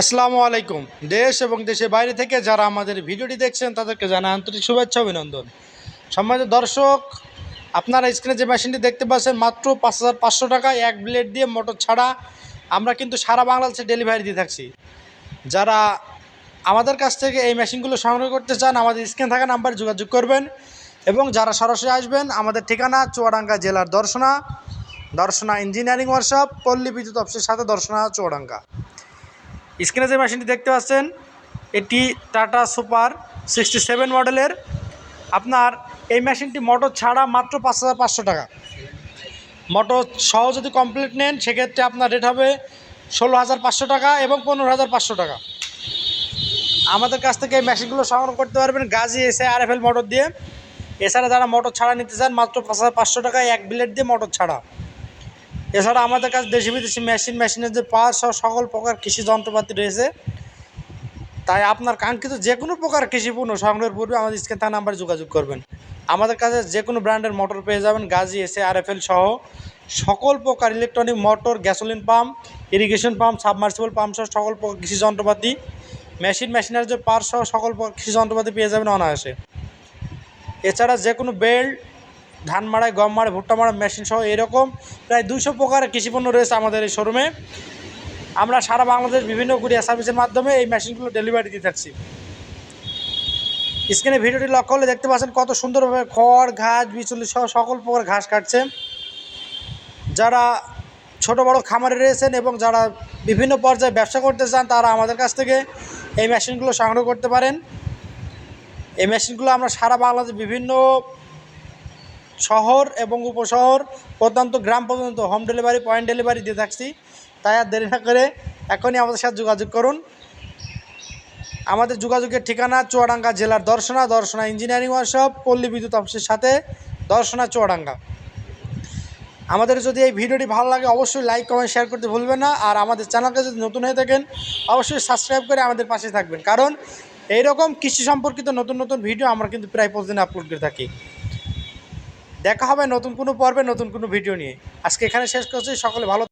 আসসালামু আলাইকুম। দেশ এবং দেশের বাইরে থেকে যারা আমাদের ভিডিওটি দেখছেন, তাদেরকে জানা আন্তরিক শুভেচ্ছা, অভিনন্দন। সম্মানিত দর্শক, আপনারা স্ক্রিনে যে মেশিনটি দেখতে পাচ্ছেন, মাত্র পাঁচ হাজার পাঁচশো টাকায় এক ব্লেড দিয়ে মোটর ছাড়া আমরা কিন্তু সারা বাংলাদেশে ডেলিভারি দিয়ে থাকছি। যারা আমাদের কাছ থেকে এই মেশিনগুলো সংগ্রহ করতে চান, আমাদের স্ক্রিনে থাকা নাম্বারে যোগাযোগ করবেন এবং যারা সরাসরি আসবেন, আমাদের ঠিকানা চুয়াডাঙ্গা জেলার দর্শনা দর্শনা ইঞ্জিনিয়ারিং ওয়ার্কশপ পল্লী বিদ্যুৎ অফিসের সাথে দর্শনা চুয়াডাঙ্গা। স্ক্রিনে যে মেশিনটি দেখতে পাচ্ছেন, এটি টাটা সুপার সিক্সটি সেভেন মডেলের আপনার এই মেশিনটি মোটর ছাড়া মাত্র পাঁচ হাজার পাঁচশো টাকা। মোটর সহ যদি কমপ্লিট নেন, সেক্ষেত্রে আপনার রেট হবে ষোলো হাজার পাঁচশো টাকা এবং পনেরো হাজার পাঁচশো টাকা। আমাদের কাছ থেকে এই মেশিনগুলো সংগ্রহ করতে পারবেন গাজি এসে আর এফ এল মোটর দিয়ে। এছাড়া যারা মোটর ছাড়া নিতে চান, মাত্র পাঁচ হাজার পাঁচশো টাকায় এক বিলেট দিয়ে মোটর ছাড়া। এছাড়া আমাদের কাছে দেশি বিদেশি মেশিন মেশিনের যে পাওয়ার সহ সকল প্রকার কৃষি যন্ত্রপাতি রয়েছে। তাই আপনার কাঙ্ক্ষিত যে কোনো প্রকার কৃষি পণ্য সংগ্রহের পূর্বে আমাদের স্ক্রিন থাকা নাম্বারে যোগাযোগ করবেন। আমাদের কাছে যে কোনো ব্র্যান্ডের মোটর পেয়ে যাবেন, গাজি এসে আর এফ এল সহ সকল প্রকার electronic motor gasoline pump irrigation pump submersible pump সহ সকল প্রকার কৃষি যন্ত্রপাতি মেশিন মেশিনের যে পার সহ সকল প্রকার কৃষি যন্ত্রপাতি পেয়ে যাবেন অনায়াসে। এছাড়া যে কোনো বেল্ট ধান মাড়াই গম মাড়াই ভুট্টা মাড়াই মেশিন সহ এরকম প্রায় দুশো প্রকারের কৃষিপণ্য রয়েছে আমাদের এই শোরুমে। আমরা সারা বাংলাদেশ বিভিন্ন কুরিয়ার সার্ভিসের মাধ্যমে এই মেশিনগুলো ডেলিভারি দিয়ে থাকছি। স্ক্রিনে ভিডিওটি লক্ষ্য করলে দেখতে পাচ্ছেন কত সুন্দরভাবে খড়, ঘাস, বিচুলি সহ সকল প্রকার ঘাস কাটছে। যারা ছোট বড় খামারে রয়েছেন এবং যারা বিভিন্ন পর্যায়ে ব্যবসা করতে চান, তারা আমাদের কাছ থেকে এই মেশিনগুলো সংগ্রহ করতে পারেন। এই মেশিনগুলো আমরা সারা বাংলাদেশ বিভিন্ন শহর এবং উপশহর প্রত্যন্ত গ্রাম পর্যন্ত হোম ডেলিভারি পয়েন্ট ডেলিভারি দিয়ে থাকছি। তাই আর দেরি না করে এখনই আমাদের সাথে যোগাযোগ করুন। আমাদের যোগাযোগের ঠিকানা চুয়াডাঙ্গা জেলার দর্শনা দর্শনা ইঞ্জিনিয়ারিং ওয়ার্কশপ পল্লী বিদ্যুৎ অফিসের সাথে দর্শনা চুয়াডাঙ্গা। আমাদের যদি এই ভিডিওটি ভালো লাগে, অবশ্যই লাইক কমেন্ট শেয়ার করতে ভুলবেন না। আর আমাদের চ্যানেলকে যদি নতুন হয়ে থাকেন, অবশ্যই সাবস্ক্রাইব করে আমাদের পাশে থাকবেন। কারণ, এইরকম কৃষি সম্পর্কিত নতুন নতুন ভিডিও আমরা কিন্তু প্রায় প্রতিদিন আপলোড করে থাকি। দেখা হবে নতুন কোনো পর্বে, নতুন কোনো ভিডিও নিয়ে। আজকে এখানে শেষ করছি। সকলে ভালো